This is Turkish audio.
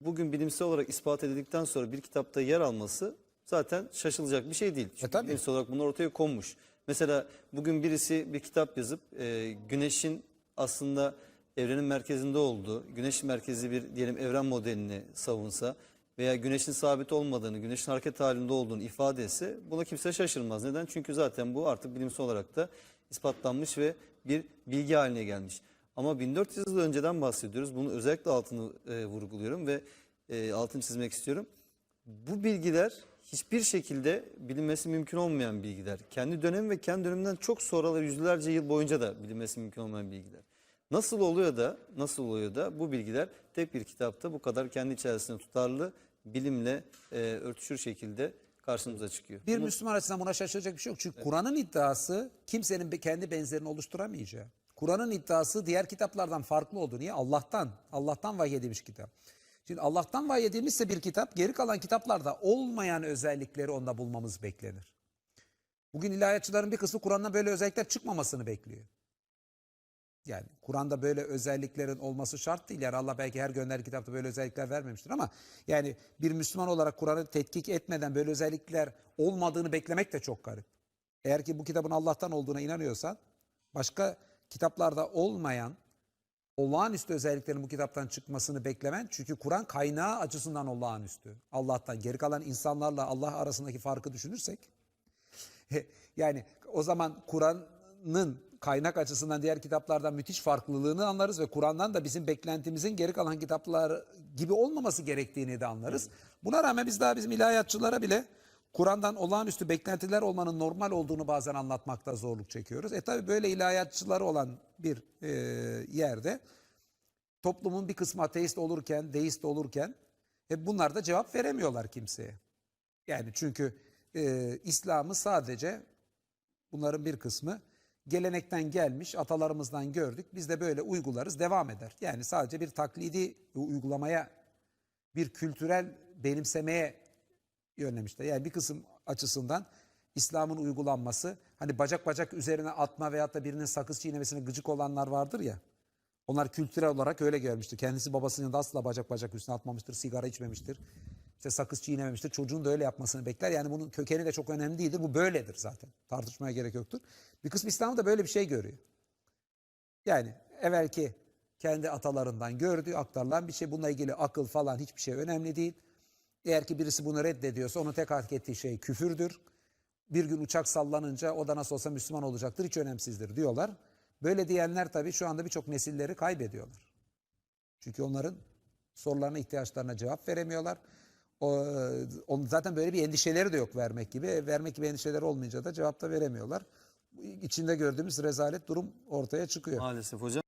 bugün bilimsel olarak ispat edildikten sonra bir kitapta yer alması zaten şaşılacak bir şey değil. Çünkü tabii. bilimsel olarak bunlar ortaya konmuş. Mesela bugün birisi bir kitap yazıp e, güneşin aslında evrenin merkezinde olduğu, güneş merkezi bir diyelim evren modelini savunsa veya güneşin sabit olmadığını, güneşin hareket halinde olduğunu ifade etse buna kimse şaşırmaz. Neden? Çünkü zaten bu artık bilimsel olarak da ispatlanmış ve bir bilgi haline gelmiş. Ama 1400 yıl önceden bahsediyoruz. Bunu özellikle altını e, vurguluyorum ve e, altını çizmek istiyorum. Bu bilgiler hiçbir şekilde bilinmesi mümkün olmayan bilgiler. Kendi dönemi ve kendi döneminden çok sonraları yüzlerce yıl boyunca da bilinmesi mümkün olmayan bilgiler. Nasıl oluyor da nasıl oluyor da bu bilgiler tek bir kitapta bu kadar kendi içerisinde tutarlı bilimle e, örtüşür şekilde karşımıza çıkıyor. Bir Bunu- Müslüman açısından buna şaşıracak bir şey yok. Çünkü Kur'an'ın iddiası kimsenin kendi benzerini oluşturamayacağı. Kur'an'ın iddiası diğer kitaplardan farklı oldu. Niye? Allah'tan. Allah'tan vahyedilmiş kitap. Şimdi Allah'tan vahyedilmişse bir kitap geri kalan kitaplarda olmayan özellikleri onda bulmamız beklenir. Bugün ilahiyatçıların bir kısmı Kur'an'dan böyle özellikler çıkmamasını bekliyor. Yani Kur'an'da böyle özelliklerin olması şart değil. Yani Allah belki her gönderdiği kitapta böyle özellikler vermemiştir ama yani bir Müslüman olarak Kur'an'ı tetkik etmeden böyle özellikler olmadığını beklemek de çok garip. Eğer ki bu kitabın Allah'tan olduğuna inanıyorsan başka kitaplarda olmayan olağanüstü özelliklerin bu kitaptan çıkmasını beklemen çünkü Kur'an kaynağı açısından olağanüstü. Allah'tan geri kalan insanlarla Allah arasındaki farkı düşünürsek yani o zaman Kur'an'ın kaynak açısından diğer kitaplardan müthiş farklılığını anlarız ve Kur'an'dan da bizim beklentimizin geri kalan kitaplar gibi olmaması gerektiğini de anlarız. Buna rağmen biz daha bizim ilahiyatçılara bile Kur'an'dan olağanüstü beklentiler olmanın normal olduğunu bazen anlatmakta zorluk çekiyoruz. E tabi böyle ilahiyatçıları olan bir e, yerde toplumun bir kısmı ateist olurken, deist olurken e, bunlar da cevap veremiyorlar kimseye. Yani çünkü e, İslam'ı sadece bunların bir kısmı gelenekten gelmiş, atalarımızdan gördük. Biz de böyle uygularız, devam eder. Yani sadece bir taklidi uygulamaya, bir kültürel benimsemeye yönlemişler. Yani bir kısım açısından İslam'ın uygulanması, hani bacak bacak üzerine atma veyahut da birinin sakız çiğnemesine gıcık olanlar vardır ya. Onlar kültürel olarak öyle görmüştür. Kendisi babasının yanında asla bacak bacak üstüne atmamıştır, sigara içmemiştir. İşte sakız çiğnememiştir. Çocuğun da öyle yapmasını bekler. Yani bunun kökeni de çok önemli değildir. Bu böyledir zaten. Tartışmaya gerek yoktur. Bir kısım İslam'ı da böyle bir şey görüyor. Yani evvelki kendi atalarından gördüğü, aktarılan bir şey. Bununla ilgili akıl falan hiçbir şey önemli değil. Eğer ki birisi bunu reddediyorsa onun tek hak ettiği şey küfürdür. Bir gün uçak sallanınca o da nasıl olsa Müslüman olacaktır hiç önemsizdir diyorlar. Böyle diyenler tabii şu anda birçok nesilleri kaybediyorlar. Çünkü onların sorularına, ihtiyaçlarına cevap veremiyorlar. O, onun zaten böyle bir endişeleri de yok vermek gibi. E, Vermek gibi endişeleri olmayınca da cevap da veremiyorlar. İçinde gördüğümüz rezalet durum ortaya çıkıyor. Maalesef hocam.